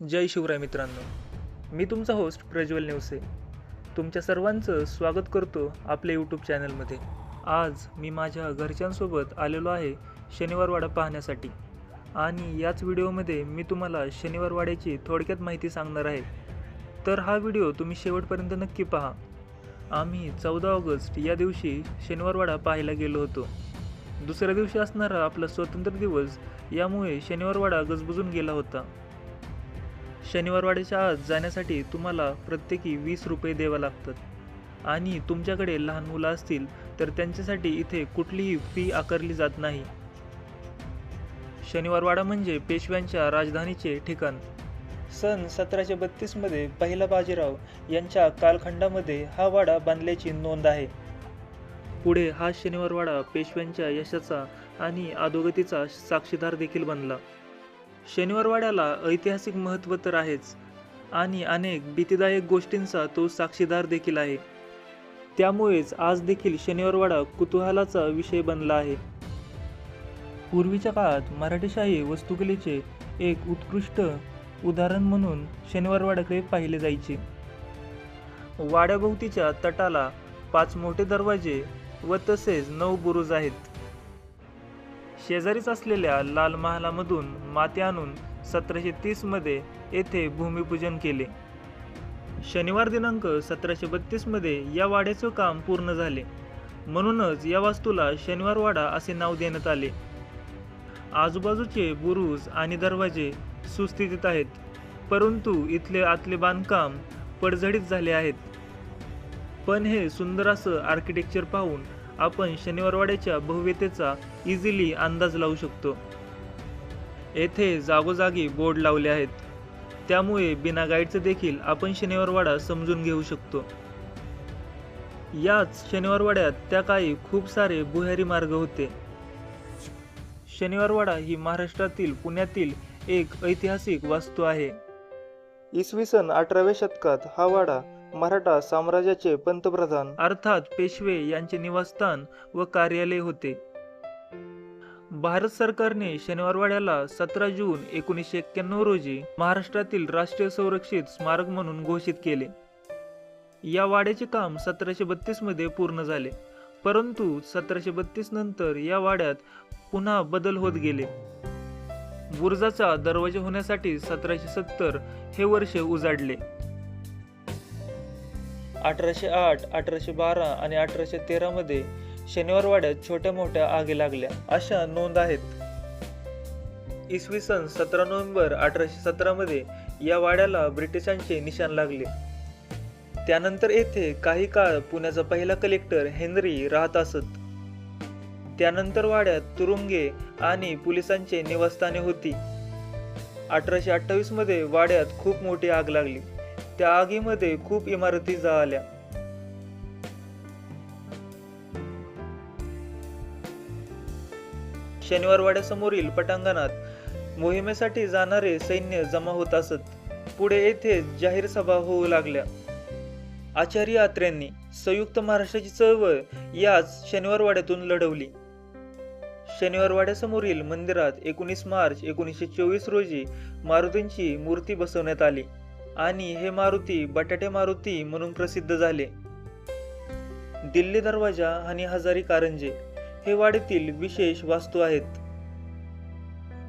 जय शिवराय मित्रांनो. मी तुमचा होस्ट प्रज्वल नेवसे. तुमच्या सर्वांचं स्वागत करतो आपल्या यूट्यूब चॅनलमध्ये आज मी माझ्या घरच्यांसोबत आलेलो आहे शनिवारवाडा पाहण्यासाठी. आणि याच व्हिडिओमध्ये मी तुम्हाला शनिवारवाड्याची थोडक्यात माहिती सांगणार आहे. तर हा व्हिडिओ तुम्ही शेवटपर्यंत नक्की पहा. आम्ही चौदा ऑगस्ट या दिवशी शनिवारवाडा पाहायला गेलो होतो. दुसऱ्या दिवशी असणारा आपला स्वतंत्र दिवस यामुळे शनिवारवाडा गजबजून गेला होता. शनिवारवाड्याच्या आत जाण्यासाठी तुम्हाला प्रत्येकी वीस रुपये द्यावे लागतात. आणि तुमच्याकडे लहान मुलं असतील तर त्यांच्यासाठी इथे कुठलीही फी आकारली जात नाही. शनिवारवाडा म्हणजे पेशव्यांच्या राजधानीचे ठिकाण. सन सतराशे बत्तीसमध्ये पहिला बाजीराव यांच्या कालखंडामध्ये हा वाडा बांधल्याची नोंद आहे. पुढे हा शनिवारवाडा पेशव्यांच्या यशाचा आणि अधोगतीचा साक्षीदार देखील बनला. शनिवारवाड्याला ऐतिहासिक महत्त्व तर आहेच. आणि अनेक भीतीदायक गोष्टींचा तो साक्षीदार देखील आहे. त्यामुळेच आज देखील शनिवारवाडा कुतूहलाचा विषय बनला आहे. पूर्वीच्या काळात मराठीशाही वस्तुकलेचे एक उत्कृष्ट उदाहरण म्हणून शनिवारवाड्याकडे पाहिले जायचे. वाड्याभोवतीच्या तटाला पाच मोठे दरवाजे व तसेच नऊ बुरुज आहेत. शेजारीच असलेल्या लाल महालामधून माती आणून सतराशे तीसमध्ये येथे भूमिपूजन केले. शनिवार दिनांक सतराशे बत्तीसमध्ये या वाड्याचं काम पूर्ण झाले. म्हणूनच या वास्तूला शनिवार वाडा असे नाव देण्यात आले. आजूबाजूचे बुरुज आणि दरवाजे सुस्थितीत आहेत परंतु इथले आतले बांधकाम पडझडीत झाले आहेत. पण हे सुंदर असं आर्किटेक्चर पाहून आपण शनिवारवाड्याच्या भव्यतेचा इझिली अंदाज लावू शकतो. येथे जागोजागी बोर्ड लावले आहेत. त्यामुळे बिना गाईडचं देखील आपण शनिवारवाडा समजून घेऊ शकतो. याच शनिवारवाड्यात त्या काळी खूप सारे भुयारी मार्ग होते. शनिवारवाडा ही महाराष्ट्रातील पुण्यातील एक ऐतिहासिक वास्तू आहे. इसवी सन अठराव्या शतकात हा वाडा मराठा साम्राज्याचे पंतप्रधान. अर्थात पेशवे यांचे निवासस्थान व कार्यालय होते. भारत सरकारने शनिवारवाड्याला सतरा जून एकोणीसशे एक्क्याण्णव रोजी महाराष्ट्रातील राष्ट्रीय संरक्षित स्मारक म्हणून घोषित केले. या वाड्याचे काम सतराशे बत्तीसमध्ये पूर्ण झाले. परंतु सतराशे बत्तीस नंतर या वाड्यात पुन्हा बदल होत गेले. बुर्जाचा दरवाजा होण्यासाठी सतराशे सत्तर हे वर्ष उजाडले. अठराशे आठ अठराशे बारा आणि अठराशे तेरामध्ये शनिवारवाड्यात छोट्या मोठ्या आगी लागल्या. अशा नोंद आहेत. इसवी सन सतरा नोव्हेंबर अठराशे सतरामध्ये या वाड्याला ब्रिटिशांचे निशाण लागले. त्यानंतर येथे काही काळ पुण्याचा पहिला कलेक्टर हेनरी राहत असत. त्यानंतर वाड्यात तुरुंगे आणि पोलिसांचे निवासस्थाने होती. अठराशे अठ्ठावीसमध्ये वाड्यात खूप मोठी आग लागली. त्या आगीमध्ये खूप इमारती जळाल्या शनिवारवाड्यासमोरील पटांगणात मोहिमेसाठी जाणारे सैन्य जमा होत असत. पुढे येथे जाहीर सभा होऊ लागल्या. आचार्य आत्र्यांनी संयुक्त महाराष्ट्राची चळवळ याच शनिवारवाड्यातून लढवली. शनिवारवाड्यासमोरील मंदिरात एकोणीस मार्च एकोणीसशे चोवीस रोजी मारुतींची मूर्ती बसवण्यात आली. आणि हे मारुती बटाटे मारुती म्हणून प्रसिद्ध झाले. दिल्ली दरवाजा आणि हजारी कारंजे हे वाडीतील विशेष वास्तू आहेत.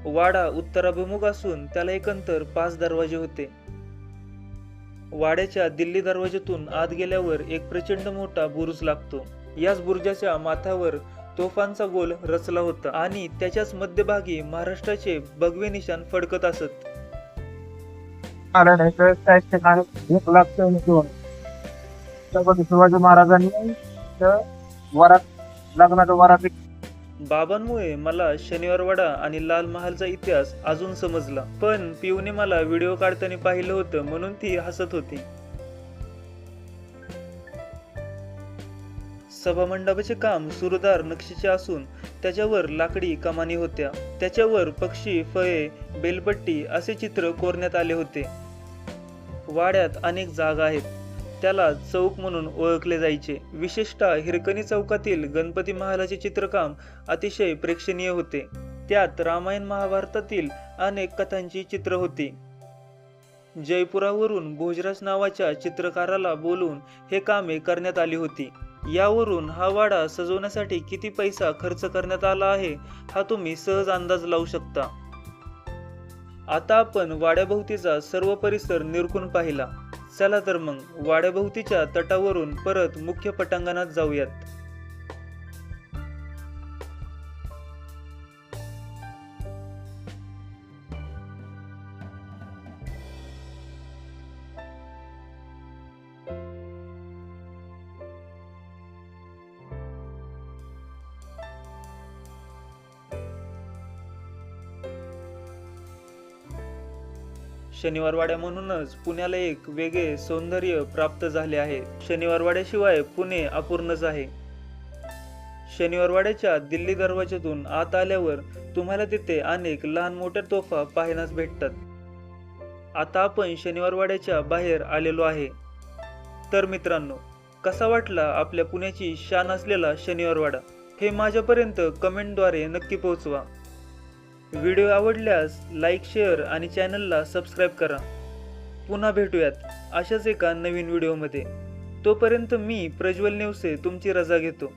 वाडा उत्तराभिमुख असून त्याला एकंदर पाच दरवाजे होते. वाड्याच्या दिल्ली दरवाजातून आत गेल्यावर एक प्रचंड मोठा बुरुज लागतो. याच बुरुजाच्या माथ्यावर तोफांचा गोल रचला होता आणि त्याच्याच मध्यभागी महाराष्ट्राचे भगवे निशाण फडकत असत. आलं आहे तर त्या ठिकाणी एक लाख दोन छत्रपती शिवाजी महाराजांनी तर वरात लग्नाच्या वरात बाबांमुळे मला शनिवारवाडा आणि लाल महालचा इतिहास अजून समजला. पण पिऊने मला व्हिडिओ काढताना पाहिलं होतं म्हणून ती हसत होती. सभामंडपाचे काम सुरदार नक्षीचे असून त्याच्यावर लाकडी कमानी होत्या. त्याच्यावर पक्षी फळे बेलपट्टी असे चित्र कोरण्यात आले होते. वाड्यात अनेक जागा आहेत. त्याला चौक म्हणून ओळखले जायचे. विशेषतः हिरकणी चौकातील गणपती महालाचे चित्रकाम अतिशय प्रेक्षणीय होते. त्यात रामायण महाभारतातील अनेक कथांची चित्र होती. जयपुरावरून भोजराज नावाच्या चित्रकाराला बोलून हे कामे करण्यात आली होती. यावरून हा वाडा सजवण्यासाठी किती पैसा खर्च करण्यात आला आहे हा तुम्ही सहज अंदाज लावू शकता. आता आपण वाड्याभोवतीचा सर्व परिसर निरखून पाहिला. चला तर मग वाड्याभोवतीच्या तटावरून परत मुख्य पटांगणात जाऊयात. शनिवारवाड्या म्हणूनच पुण्याला एक वेगळे सौंदर्य प्राप्त झाले आहे. शनिवारवाड्याशिवाय पुणे अपूर्णच आहे. शनिवारवाड्याच्या दिल्ली दरवाजातून आत आल्यावर तुम्हाला तिथे अनेक लहान मोठ्या तोफा पाहण्यास भेटतात. आता आपण शनिवारवाड्याच्या बाहेर आलेलो आहे. तर मित्रांनो कसा वाटला आपल्या पुण्याची शान असलेला शनिवारवाडा? हे माझ्यापर्यंत कमेंटद्वारे नक्की पोहोचवा. व्हिडिओ आवडल्यास लाईक शेअर आणि चॅनलला सबस्क्राईब करा. पुन्हा भेटूयात अशाच एका नवीन व्हिडिओमध्ये. तोपर्यंत मी प्रज्वल नेवसे तुमची रजा घेतो.